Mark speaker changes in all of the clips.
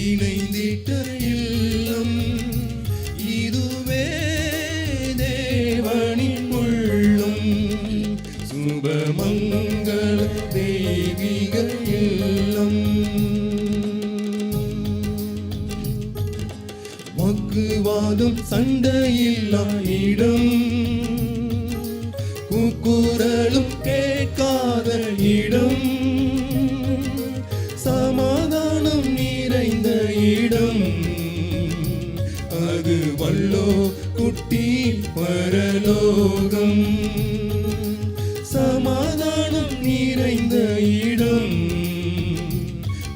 Speaker 1: இணைந்திட்ட இல்லம் இதுவே தேவனின் உள்ளம். சுபமங்கள தெய்வீக இல்லம் வாக்குவாதம் சண்டையில்லா இடம். കുട്ടി പരലോകം. സമാധാനം നിറൈന്ന ഇടം.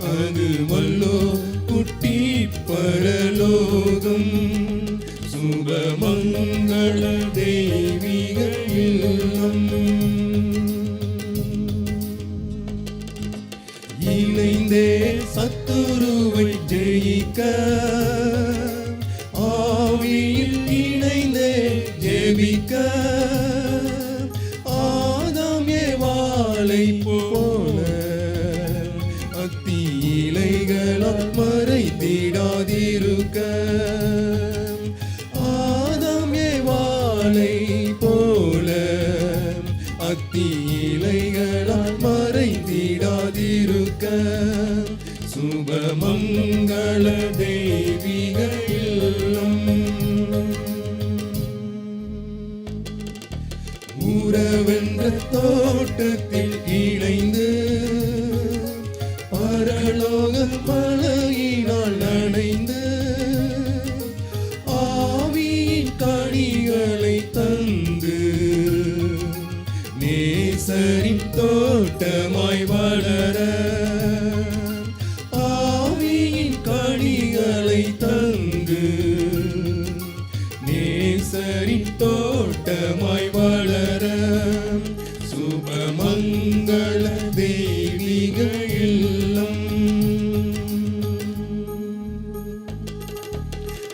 Speaker 1: അത് വല്ലോ കുട്ടി പരലോകം. സുഖമംഗള ദൈവിക ഇല്ലം இணைந்தே சத்துருவை ஜெயிக்க ஆவியில் இணைந்தே ஜெபிக்க. ஆதாம் ஏவாளை போல அத்தி இலைகளால் மறைத்திடாதிருக்க ஆதாம் ஏவாளை உறவென்ற தோட்டத்தில் இணைந்து பரலோக மழையினால் நனைந்து ஆவியின் கனிகளை தந்து நேசரின் தோட்டமாய் வளர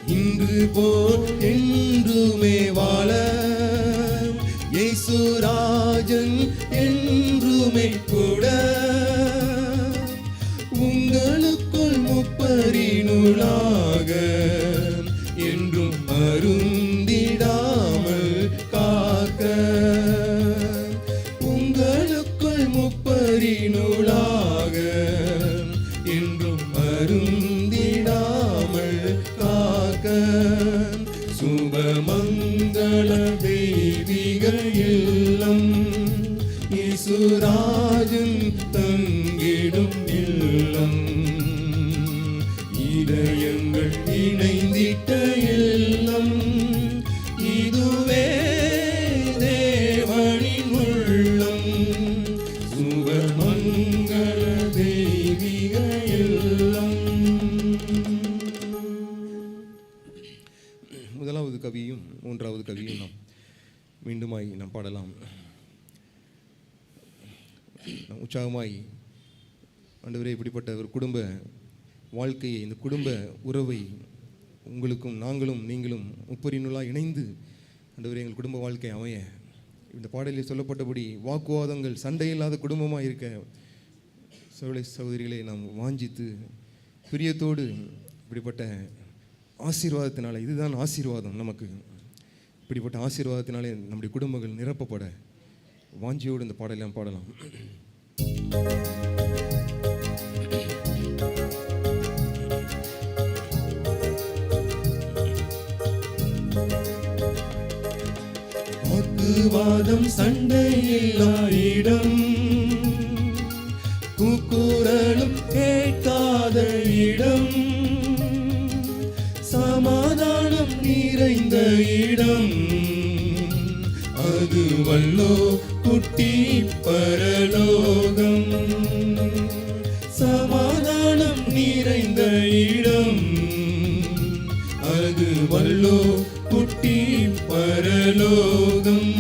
Speaker 1: இன்று போல் என்றுமே வாழ. இயேசுராஜன் என்றுமே கூட. உங்களுக்குள் முப்பரினுளாக என்றும் அருந்திடாமல் காக்க. உங்களுக்குள் முப்பரினுளாக என்றும் அருந்திடாமல் காக்க. சுபமங்கள
Speaker 2: தேவ மூன்றாவது நாம் மீண்டுமாய் நாம் பாடலாம். நாம் உற்சாகமாய் ஆண்டவரே இப்படிப்பட்ட ஒரு குடும்ப வாழ்க்கையை இந்த குடும்ப உறவை உங்களுக்கும் நாங்களும் நீங்களும் முப்பரினுளாக இணைந்து ஆண்டவரே எங்கள் குடும்ப வாழ்க்கை அமைய. இந்த பாடலில் சொல்லப்பட்டபடி வாக்குவாதங்கள் சண்டையில்லாத குடும்பமாக இருக்க சோழ சகோதரிகளை நாம் வாஞ்சித்து பிரியத்தோடு இப்படிப்பட்ட ஆசீர்வாதத்தினால இதுதான் ஆசீர்வாதம் நமக்கு. இப்படிப்பட்ட ஆசீர்வாதத்தினாலே நம்முடைய குடும்பங்கள் நிரப்பப்பட. வாஞ்சியோடு இந்த பாடலாம் பாடலாம்.
Speaker 1: வாக்குவாதம் சண்டையில்லா இடம். கூக்குரலும் கேட்காத இடம். சமாதான நிறைந்த இடம். அது வல்லோ குட்டி பரலோகம். சமாதானம் நிறைந்த இடம். அது வல்லோ குட்டி பரலோகம்.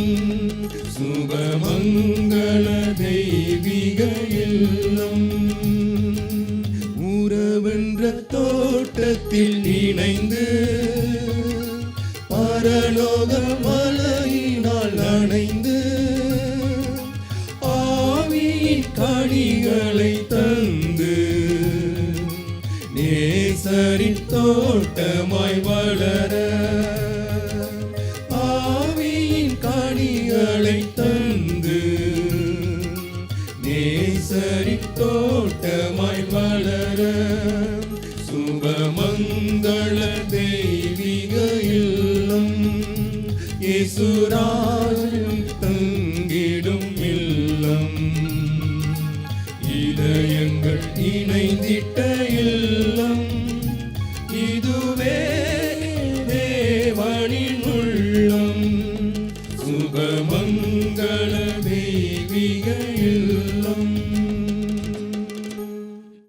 Speaker 1: சுகமங்கள தெய்வீக இல்லம். உறவென்ற தோட்டத்தில் இணைந்து பரலோக மலையினால் அணைந்து ஆவியின் கனிகளை தந்து நேசரின் தோட்டமாய் வளர ஆவியின் கனிகளை தந்து தோட்ட இயேசுராஜன் தங்கிடும் இல்லம். இதயங்கள் இணைந்திட்ட இல்லம்.